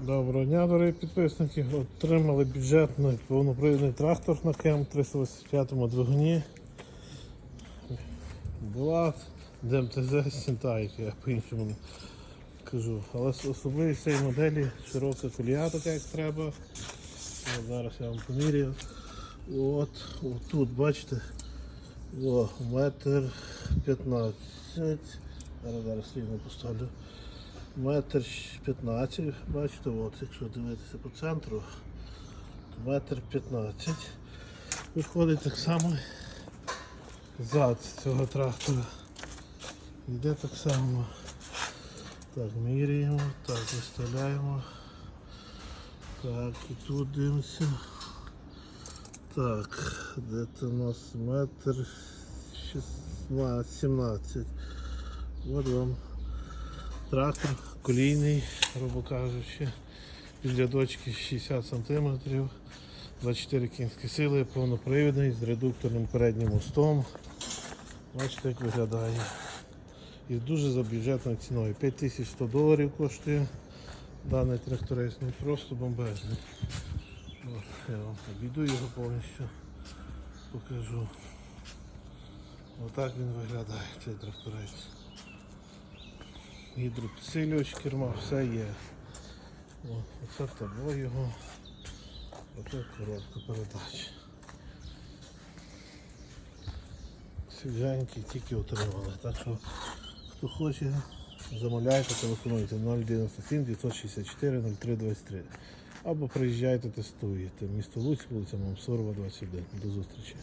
Доброго дня, дорогі підписники. Отримали бюджетний повнопривідний трактор на КМ 385 двигуні. Була ДМТЗ Сінтайк, я по-іншому кажу. Але особливість цієї моделі широка колія, така як треба. От зараз я вам поміряю. От тут, бачите, о, метр 15. Зараз зараз рівно поставлю. Метр 15, бачите, от, якщо дивитися по центру, то метр 15. Виходить так само зад цього трактора. Йде так само. Так, міряємо, так, виставляємо. Так, і тут дивимося. Так, де це у нас метр 16, 17. От вам трактор колійний, грубо кажучи, під рядочки 60 см, 24 кінські сили, повнопривідний з редукторним переднім мостом. Бачите, як виглядає. І дуже за бюджетною ціною. 5100 доларів коштує даний тракторець, ну просто бомбезний. От, я вам обійду його повністю, покажу. Отак він виглядає, цей тракторець гідропідсилювач керма, все є. О, оце табло його, оце коробка передач. Свіженький тільки отримали. Так що хто хоче, замовляйте, телефонуйте 097 964 0323 або приїжджайте, тестуєте. Місто Луцьк, вулиця Мамсорова, 21. До зустрічі.